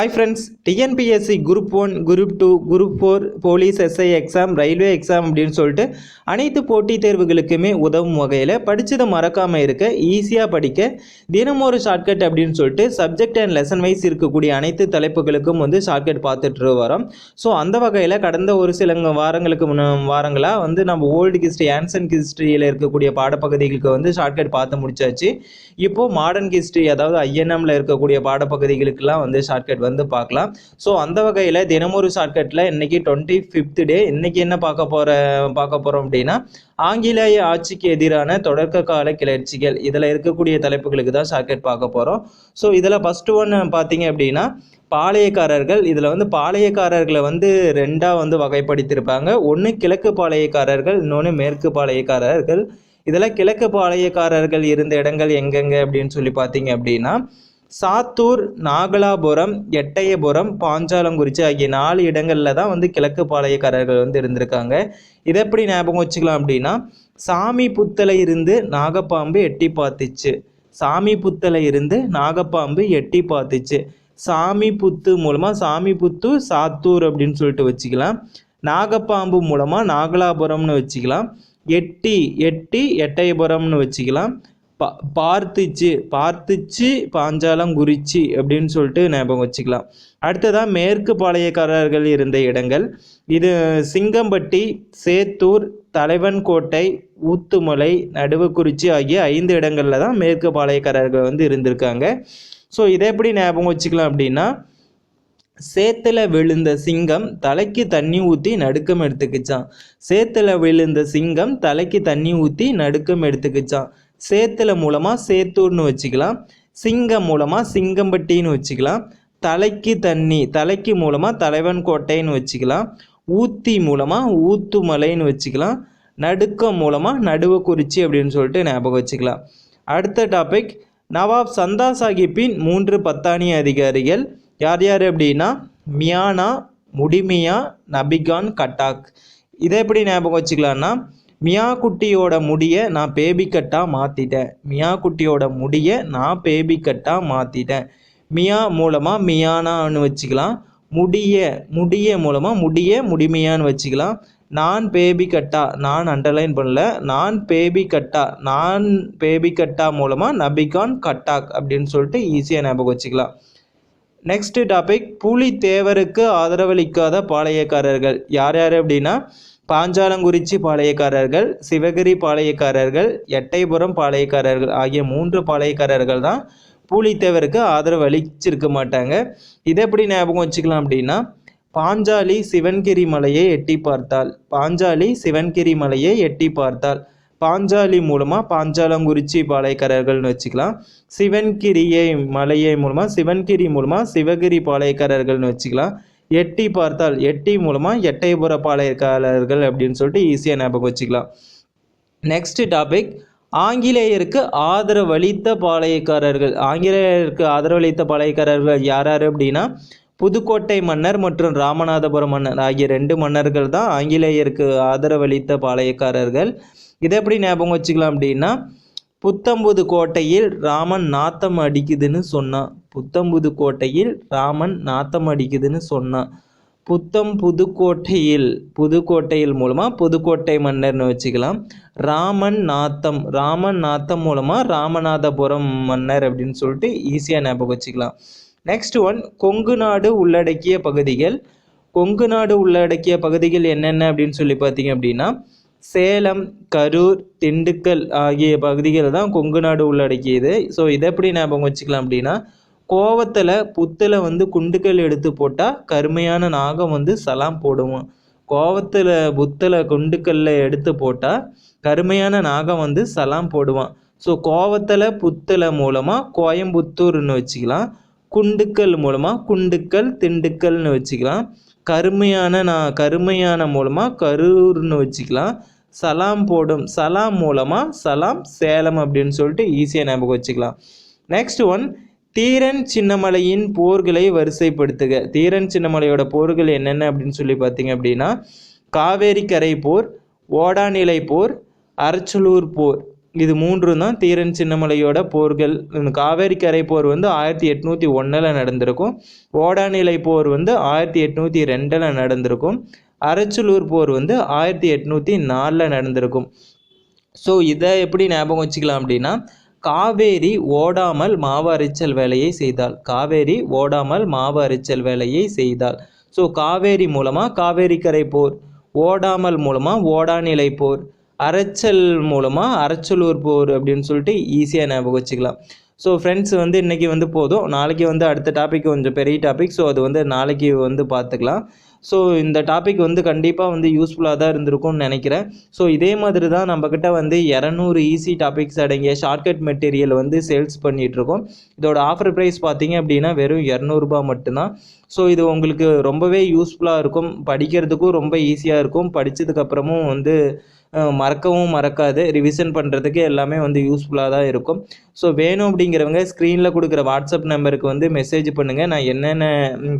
Hi friends TNPSC group one group two group four police SI exam railway exam அப்படின்னு சொல்லிட்டு அனைத்து போட்டித் தேர்வுகளுக்குமே உதவும் வகையில் படித்ததை மறக்காமல் இருக்க ஈஸியாக படிக்க தினம் ஒரு ஷார்ட்கட் அப்படின்னு சொல்லிட்டு சப்ஜெக்ட் அண்ட் லெசன் வைஸ் இருக்கக்கூடிய அனைத்து தலைப்புகளுக்கும் வந்து ஷார்ட்கட் பார்த்துட்டு வரோம். ஸோ அந்த வகையில் கடந்த ஒரு சில வாரங்களுக்கு முன்ன வாரங்களாக வந்து நம்ம ஓல்டு ஹிஸ்ட்ரி ஆன்சன் ஹிஸ்ட்ரியில் இருக்கக்கூடிய பாடப்பகுதிகளுக்கு வந்து ஷார்ட்கட் பார்த்து முடிச்சாச்சு. இப்போது மாடர்ன் ஹிஸ்ட்ரி அதாவது ஐஎன்எம்மில் இருக்கக்கூடிய பாடப்பகுதிகளுக்கெல்லாம் வந்து ஷார்ட்கட் வந்து பார்க்கலாம். ஸோ அந்த வகையில் தினமொரு ஷார்ட்கட்டில் இன்னைக்கு டுவெண்ட்டி ஃபிஃப்த் டே இன்னைக்கு என்ன பார்க்க போகிற பார்க்க போகிறோம் அப்படின்னா ஆங்கிலேய ஆட்சிக்கு எதிரான தொடக்க கால கிளர்ச்சிகள். இதில் இருக்கக்கூடிய தலைப்புகளுக்கு தான் ஷார்ட்கட் பார்க்க போகிறோம் ஸோ இதில் ஃபஸ்ட்டு ஒன்று பார்த்தீங்க அப்படின்னா பாளையக்காரர்கள். இதில் வந்து பாளையக்காரர்களை வந்து ரெண்டாக வந்து வகைப்படுத்தியிருப்பாங்க. ஒன்று கிழக்கு பாளையக்காரர்கள் இன்னொன்று மேற்கு பாளையக்காரர்கள். இதில் கிழக்கு பாளையக்காரர்கள் இருந்த இடங்கள் எங்கெங்க அப்படின்னு சொல்லி பார்த்தீங்க அப்படின்னா சாத்தூர் நாகலாபுரம் எட்டயபுரம் பாஞ்சாலங்குறிச்சி ஆகிய நாலு இடங்களில் தான் வந்து கிழக்கு பாளையக்காரர்கள் வந்து இருந்திருக்காங்க. இதை எப்படி ஞாபகம் வச்சுக்கலாம் அப்படின்னா சாமி புத்தலை இருந்து நாகப்பாம்பு எட்டி பார்த்துச்சு. சாமி புத்தலை இருந்து நாகப்பாம்பு எட்டி பார்த்துச்சு. சாமி புத்து மூலமாக சாமி புத்து சாத்தூர் அப்படின்னு சொல்லிட்டு வச்சுக்கலாம். நாகப்பாம்பு மூலமாக நாகலாபுரம்னு வச்சுக்கலாம். எட்டி எட்டி எட்டயபுரம்னு வச்சுக்கலாம். பா பார்த்துச்சு பார்த்துச்சு பாஞ்சாலங்குறிச்சி அப்படின்னு சொல்லிட்டு ஞாபகம் வச்சுக்கலாம். அடுத்ததாக மேற்கு பாளையக்காரர்கள் இருந்த இடங்கள். இது சிங்கம்பட்டி சேத்தூர் தலைவன்கோட்டை ஊத்துமலை நடுவுக்குறிச்சி ஆகிய ஐந்து இடங்களில் தான் மேற்கு பாளையக்காரர்கள் வந்து இருந்திருக்காங்க. ஸோ இதை எப்படி ஞாபகம் வச்சுக்கலாம் அப்படின்னா சேத்துல விழுந்த சிங்கம் தலைக்கு தண்ணி ஊற்றி நடுக்கம் எடுத்துக்கிச்சான் சேத்துல விழுந்த சிங்கம் தலைக்கு தண்ணி ஊற்றி நடுக்கம் எடுத்துக்கிச்சான் சேத்துல மூலமாக சேத்தூர்னு வச்சுக்கலாம். சிங்கம் மூலமாக சிங்கம்பட்டின்னு வச்சுக்கலாம். தலைக்கு தண்ணி தலைக்கு மூலமாக தலைவன் கோட்டைன்னு வச்சுக்கலாம். ஊத்தி மூலமாக ஊத்துமலைன்னு வச்சுக்கலாம். நடுக்கம் மூலமாக நடுவக்குறிச்சி அப்படின்னு சொல்லிட்டு ஞாபகம் வச்சுக்கலாம். அடுத்த டாபிக் நவாப் சந்தா சாஹிப்பின் மூன்று பத்தானி அதிகாரிகள் யார் யார் அப்படின்னா? மியானா முடிமியா நபிகான் கட்டாக். இதை எப்படி ஞாபகம் வச்சுக்கலான்னா மியா குட்டியோட முடியை நான் பேபி கட்டாக மாற்றிட்டேன் மியா குட்டியோட முடியை நான் பேபி கட்டாக மாற்றிட்டேன் மியா மூலமாக மியானான்னு வச்சுக்கலாம். முடிய முடிய மூலமாக முடிய முடிமையான்னு வச்சுக்கலாம். நான் பேபி கட்டா நான் அண்டர்லைன் பண்ணல. நான் பேபி கட்டா நான் பேபி கட்டா மூலமாக நபிகான் கட்டாக் அப்படின்னு சொல்லிட்டு ஈஸியாக ஞாபகம் வச்சுக்கலாம். நெக்ஸ்ட் டாபிக் புலி தேவருக்கு ஆதரவளிக்காத பாளையக்காரர்கள். யார் யார் அப்படின்னா பாஞ்சாலங்குறிச்சி பாளையக்காரர்கள் சிவகிரி பாளையக்காரர்கள் எட்டைபுரம் பாளையக்காரர்கள் ஆகிய மூன்று பாளையக்காரர்கள் தான் பூலித்தேவருக்கு ஆதரவு அளிச்சிருக்க மாட்டாங்க. இதை எப்படி ஞாபகம் வச்சுக்கலாம் அப்படின்னா பாஞ்சாலி சிவன்கிரி மலையை எட்டி பார்த்தாள் பாஞ்சாலி சிவன்கிரி மலையை எட்டி பார்த்தாள் பாஞ்சாலி மூலமாக பாஞ்சாலங்குறிச்சி பாளையக்காரர்கள்னு வச்சுக்கலாம். சிவன்கிரியை மலையை மூலமாக சிவன்கிரி மூலமாக சிவகிரி பாளையக்காரர்கள்னு வச்சுக்கலாம். எட்டி பார்த்தால் எட்டி மூலமாக எட்டயபுர பாளையக்காரர்கள் அப்படின்னு சொல்லிட்டு ஈஸியாக ஞாபகம் வச்சுக்கலாம். Next topic ஆங்கிலேயருக்கு ஆதரவளித்த பாளையக்காரர்கள். ஆங்கிலேயருக்கு ஆதரவளித்த பாளையக்காரர்கள் யார் யார் அப்படின்னா புதுக்கோட்டை மன்னர் மற்றும் ராமநாதபுரம் மன்னர் ஆகிய ரெண்டு மன்னர்கள் தான் ஆங்கிலேயருக்கு ஆதரவளித்த பாளையக்காரர்கள். இதை எப்படி ஞாபகம் வச்சுக்கலாம் அப்படின்னா புத்தம்புது கோட்டையில் ராமன் நாத்தம் அடிக்குதுன்னு சொன்னான். புத்தம்புது கோட்டையில் ராமன் நாத்தம் அடிக்குதுன்னு சொன்னான். புத்தம் புதுக்கோட்டையில் புதுக்கோட்டையில் மூலமாக புதுக்கோட்டை மன்னர்னு வச்சுக்கலாம். ராமன் நாத்தம் ராமன் நாத்தம் மூலமாக ராமநாதபுரம் மன்னர் அப்படின்னு சொல்லிட்டு ஈஸியாக ஞாபகம் வச்சுக்கலாம். நெக்ஸ்ட் ஒன் கொங்கு நாடு உள்ளடக்கிய பகுதிகள். கொங்கு நாடு உள்ளடக்கிய பகுதிகள் என்னென்ன அப்படின்னு சொல்லி பார்த்தீங்க அப்படின்னா சேலம் கரூர் திண்டுக்கல் ஆகிய பகுதிகள் தான் கொங்கு நாடு உள்ளடக்கியது. ஸோ இதை எப்படி ஞாபகம் வச்சுக்கலாம் அப்படின்னா கோவத்தில் புத்தில் வந்து குண்டுக்கல் எடுத்து போட்டால் கருமையான நாகம் வந்து சலாம் போடுவோம் கோவத்தில் புத்தில் குண்டுக்கல்ல எடுத்து போட்டால் கருமையான நாகம் வந்து சலாம் போடுவான். ஸோ கோவத்தில் புத்தில் மூலமாக கோயம்புத்தூர்னு வச்சுக்கலாம். குண்டுக்கல் மூலமாக குண்டுக்கல் திண்டுக்கல்னு வச்சுக்கலாம். கருமையான நான் கருமையான மூலமாக கரூர்னு வச்சுக்கலாம். சலாம் போடும் சலாம் மூலமாக சலாம் சேலம் அப்படின்னு சொல்லிட்டு ஈஸியாக ஞாபகம் வச்சுக்கலாம். நெக்ஸ்ட் ஒன் தீரன் சின்னமலையின் போர்களை வரிசைப்படுத்துக. தீரன் சின்னமலையோட போர்கள் என்னென்ன அப்படின்னு சொல்லி பார்த்தீங்க அப்படின்னா காவேரி கரை போர் ஓடாநிலை போர் அரச்சலூர் போர். இது மூன்று தான் தீரன் சின்னமலையோட போர்கள். காவேரி கரை போர் வந்து ஆயிரத்தி எட்நூற்றி ஒன்றில் நடந்திருக்கும். ஓடாநிலை போர் வந்து ஆயிரத்தி எட்நூற்றி ரெண்டில் நடந்திருக்கும். அரச்சலூர் போர் வந்து ஆயிரத்தி எட்நூற்றி நாலில் நடந்திருக்கும். ஸோ இதை எப்படி ஞாபகம் வச்சுக்கலாம் அப்படின்னா காவேரி ஓடாமல் மாவு அரைச்சல் வேலையை செய்தால் காவேரி ஓடாமல் மாவு அரைச்சல் வேலையை செய்தால் ஸோ காவேரி மூலமாக காவேரி கரை போர் ஓடாமல் மூலமாக ஓடாநிலை போர் அரைச்சல் மூலமாக அரைச்சலூர் போர் அப்படின்னு சொல்லிட்டு ஈஸியாக ஞாபகம் வச்சுக்கலாம். ஸோ ஃப்ரெண்ட்ஸ் வந்து இன்றைக்கி வந்து போதும். நாளைக்கு வந்து அடுத்த டாபிக் கொஞ்சம் பெரிய டாபிக் ஸோ அது வந்து நாளைக்கு வந்து பார்த்துக்கலாம் ஸோ இந்த டாபிக் வந்து கண்டிப்பாக வந்து யூஸ்ஃபுல்லாக தான் இருந்திருக்கும்னு நினைக்கிறேன். ஸோ இதே மாதிரி தான் நம்மக்கிட்ட வந்து இரநூறு ஈஸி டாபிக்ஸ் அடங்கிய ஷார்ட்கட் மெட்டீரியல் வந்து சேல்ஸ் பண்ணிகிட்ருக்கோம் இதோட ஆஃபர் ப்ரைஸ் பார்த்தீங்க அப்படின்னா வெறும் இரநூறுபா மட்டும்தான். ஸோ இது உங்களுக்கு ரொம்பவே யூஸ்ஃபுல்லாக இருக்கும். படிக்கிறதுக்கும் ரொம்ப ஈஸியாக இருக்கும். படித்ததுக்கப்புறமும் வந்து மறக்கவும் மறக்காது. ரிவிஷன் பண்ணுறதுக்கு எல்லாமே வந்து யூஸ்ஃபுல்லாக தான் இருக்கும். ஸோ வேணும் அப்படிங்கிறவங்க ஸ்க்ரீனில் கொடுக்குற வாட்ஸ்அப் நம்பருக்கு வந்து மெசேஜ் பண்ணுங்கள் நான் என்னென்ன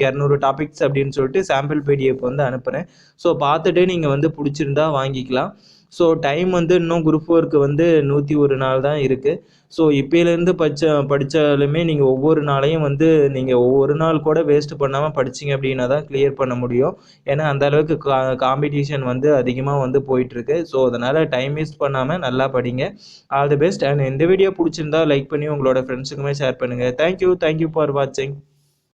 இரநூறு டாபிக்ஸ் அப்படின்னு சொல்லிட்டு சாம்பிள் பிடிஎஃப் வந்து அனுப்புகிறேன் ஸோ பார்த்துட்டு நீங்கள் வந்து பிடிச்சிருந்தா வாங்கிக்கலாம். ஸோ டைம் வந்து இன்னும் குரூப் ஃபோருக்கு வந்து நூற்றி ஒரு நாள் தான் இருக்குது ஸோ இப்போலேருந்து படித்த படித்தாலுமே நீங்கள் ஒவ்வொரு நாளையும் வந்து நீங்கள் ஒவ்வொரு நாள் கூட வேஸ்ட் பண்ணாமல் படிச்சிங்க அப்படின்னா தான் கிளியர் பண்ண முடியும். ஏன்னா அந்த அளவுக்கு கா காம்படிஷன் வந்து அதிகமாக வந்து போயிட்டுருக்கு. ஸோ அதனால் டைம் வேஸ்ட் பண்ணாமல் நல்லா படிங்க. ஆல் தி பெஸ்ட் அண்ட் இந்த வீடியோ பிடிச்சிருந்தா லைக் பண்ணி உங்களோட ஃப்ரெண்ட்ஸுக்குமே ஷேர் பண்ணுங்கள் thank you thank you for வாட்சிங்